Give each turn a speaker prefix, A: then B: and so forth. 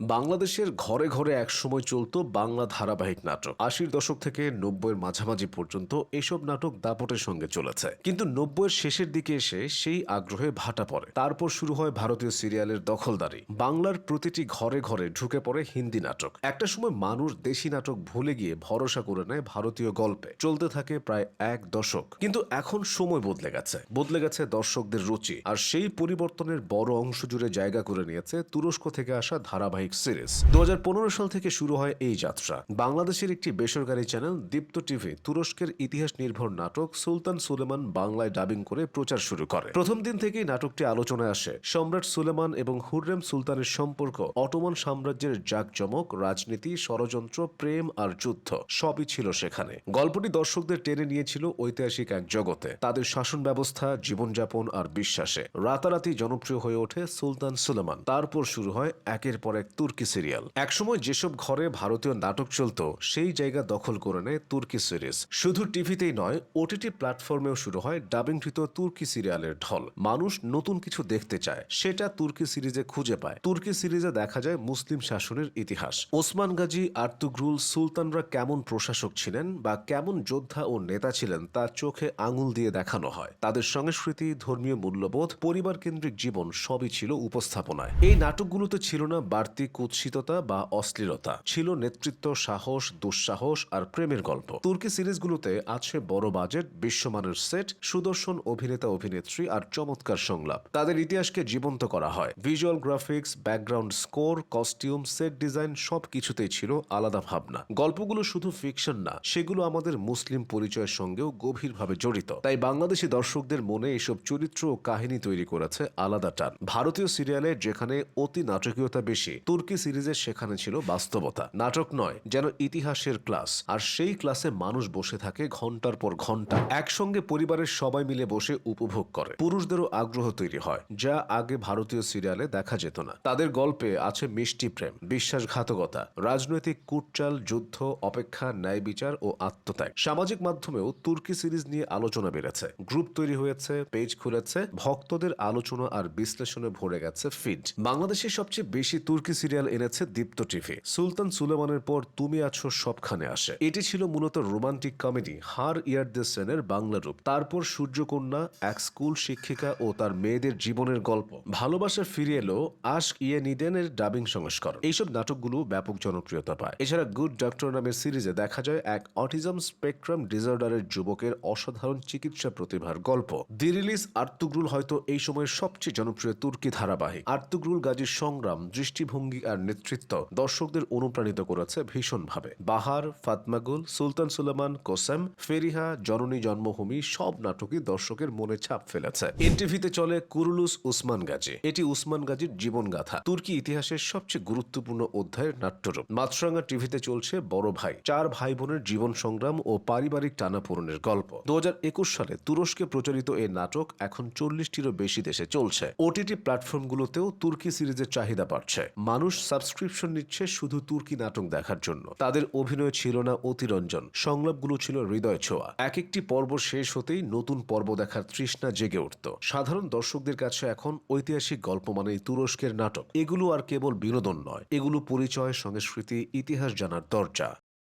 A: বাংলাদেশের ঘরে ঘরে একসময় চলতো বাংলা ধারাবাহিক নাটক। আশির দশক থেকে নব্বইয়ের মাঝামাঝি পর্যন্ত এসব নাটক দাপটের সঙ্গে চলেছে। কিন্তু নব্বইয়ের শেষের দিকে এসে সেই আগ্রহে ভাটা পড়ে। তারপর শুরু হয় ভারতীয় সিরিয়ালের দখলদারি। বাংলার প্রতিটি ঘরে ঘরে ঢুকে পড়ে হিন্দি নাটক। একটা সময় মানুষ দেশি নাটক ভুলে গিয়ে ভরসা করে নেয় ভারতীয় গল্পে। চলতে থাকে প্রায় এক দশক। কিন্তু এখন সময় বদলে গেছে। বদলে গেছে দর্শকদের রুচি। আর সেই পরিবর্তনের বড় অংশ জুড়ে জায়গা করে নিয়েছে তুরস্ক থেকে আসা ধারাবাহিক সিরিজ দু হাজার পনেরো সাল থেকে শুরু হয় এই যাত্রা। বাংলাদেশের একটি বেসরকারি চ্যানেল দীপ্ত টিভি তুরস্কের ইতিহাস নির্ভর নাটক সুলতান সুলেমান বাংলায় ডাবিং করে প্রচার শুরু করে। প্রথম দিন থেকেই নাটকটি আলোচনায় আসে। সম্রাট সুলেমান এবং হুররেম সুলতানের সম্পর্ক, অটোমান সাম্রাজ্যের জাকজমক, রাজনীতি, ষড়যন্ত্র, প্রেম আর যুদ্ধ সবই ছিল সেখানে। গল্পটি দর্শকদের টেনে নিয়েছিল ঐতিহাসিক এক জগতে। তাদের শাসন ব্যবস্থা, জীবনযাপন আর বিশ্বাসে। রাতারাতি জনপ্রিয় হয়ে ওঠে সুলতান সুলেমান। তারপর শুরু হয় একের পর এক তুর্কি সিরিয়াল। একসময় যেসব ঘরে ভারতীয় নাটক চলতো, সেই জায়গা দখল করে নেয় তুর্কি সিরিজ। শুধু টিভিতেই নয়, ওটিটি প্ল্যাটফর্মেও শুরু হয় ডাবিংকৃত তুর্কি সিরিয়ালের ঢল। মানুষ নতুন কিছু দেখতে চায়, সেটা তুর্কি সিরিজে খুঁজে পায়। তুর্কি সিরিজে দেখা যায় মুসলিম শাসনের ইতিহাস। ওসমান গাজী, আর্তুগ্রুল সুলতানরা কেমন প্রশাসক ছিলেন বা কেমন যোদ্ধা ও নেতা ছিলেন, তা চোখে আঙুল দিয়ে দেখানো হয়। তাদের সংস্কৃতি, ধর্মীয় মূল্যবোধ পরিবার কেন্দ্রিক জীবন সবই ছিল উপস্থাপনায়। এই নাটকগুলোতে ছিল না বাড়তি কুৎসিততা বা অশ্লীলতা ছিল নেতৃত্ব, সাহস, দুঃসাহস আর প্রেমের গল্প। তুর্কি সিরিজগুলোতে আছে বড় বাজেট, বিশ্বমানের সেট, সুদর্শন, অভিনেতা, অভিনেত্রী আর চমৎকার সংলাপ। তাদের ইতিহাসকে জীবন্ত করা হয়। Visual graphics, background score, costume, set design সব কিছুতেই ছিল আলাদা ভাবনা। গল্পগুলো শুধু ফিকশন না, সেগুলো আমাদের মুসলিম পরিচয়ের সঙ্গেও গভীরভাবে জড়িত। তাই বাংলাদেশি দর্শকদের মনে এসব চরিত্র ও কাহিনী তৈরি করেছে আলাদা টান। ভারতীয় সিরিয়ালে যেখানে অতি নাটকীয়তা বেশি তুর্কি সিরিজের সেখানে ছিল বাস্তবতা। নাটক নয়, যেন ইতিহাসের ক্লাস। আর সেই ক্লাসে মানুষ বসে থাকে ঘণ্টার পর ঘণ্টা একসঙ্গে পরিবারের সবাই মিলে বসে উপভোগ করে। পুরুষদেরও আগ্রহ তৈরি হয়, যা আগে ভারতীয় সিরিয়ালে দেখা যেত না। তাদের গল্পে আছে মিষ্টি প্রেম, বিশ্বাসঘাতকতা, রাজনৈতিক কুটচাল, যুদ্ধ, অপেক্ষা, ন্যায় বিচার ও আত্মত্যাগ। সামাজিক মাধ্যমেও তুর্কি সিরিজ নিয়ে আলোচনা বেড়েছে। গ্রুপ তৈরি হয়েছে, পেজ খুলেছে, ভক্তদের আলোচনা আর বিশ্লেষণে ভরে গেছে ফিড বাংলাদেশের সবচেয়ে বেশি তুর্কি সিরিয়াল এনেছে দীপ্ত টিভি। সুলতান সুলেমানের পর তুমি আছো সবখানে আসে। এটি ছিল মূলত romantic comedy, her year the সেনের বাংলা রূপ। তারপর সূর্যকন্যা, এক স্কুল শিক্ষিকা ও তার মেয়েদের জীবনের গল্প। ভালোবাসা ফিরে এলো আশক ইয়ে নিডেনের ডাবিং সংস্করণ। এইসব নাটকগুলো ব্যাপক জনপ্রিয়তা পায়। এছাড়া গুড ডক্টর নামের সিরিজে দেখা যায় এক অটিজম স্পেকট্রাম ডিসঅর্ডারের যুবকের অসাধারণ চিকিৎসা প্রতিভার গল্প। দি রিলিজ আর্তুগ্রুল হয়তো এই সময়ের সবচেয়ে জনপ্রিয় তুর্কি ধারাবাহিক। আর্তুগ্রুল গাজীর সংগ্রাম, দৃষ্টিভঙ্গি আর নেতৃত্ব দর্শকদের অনুপ্রাণিত করেছে ভীষণভাবে। বাহার, ফাতমাগুল, সুলতান সুলেমান, কোসেম, ফেরিহা, জননী জন্মভূমি সব নাটকই দর্শকের মনে ছাপ ফেলেছে। এনটিভিতে চলে কুরুলুস উসমান গাজী। এটি উসমান গাজীর জীবনগাথা। তুর্কি ইতিহাসের সবচেয়ে গুরুত্বপূর্ণ অধ্যায়ের নাট্যরূপ। মাছরাঙ্গা টিভিতে চলছে বড় ভাই, চার ভাই বোনের জীবন সংগ্রাম ও পারিবারিক টানাপোড়েনের গল্প। দু হাজার একুশ সালে তুরস্কে প্রচারিত এই নাটক এখন চল্লিশটিরও বেশি দেশে চলছে। ওটিটি প্ল্যাটফর্মগুলোতেও তুর্কি সিরিজের চাহিদা বাড়ছে। মানুষ সাবস্ক্রিপশন নিচ্ছে শুধু তুর্কি নাটক দেখার জন্য। তাদের অভিনয় ছিল না অতিরঞ্জন, সংলাপগুলো ছিল হৃদয় ছোঁয়া। এক একটি পর্ব শেষ হতেই নতুন পর্ব দেখার তৃষ্ণা জেগে উঠত। সাধারণ দর্শকদের কাছে এখন ঐতিহাসিক গল্প মানে তুরস্কের নাটক। এগুলো আর কেবল বিনোদন নয়, এগুলো পরিচয় সংস্কৃতি ইতিহাস জানার দরজা।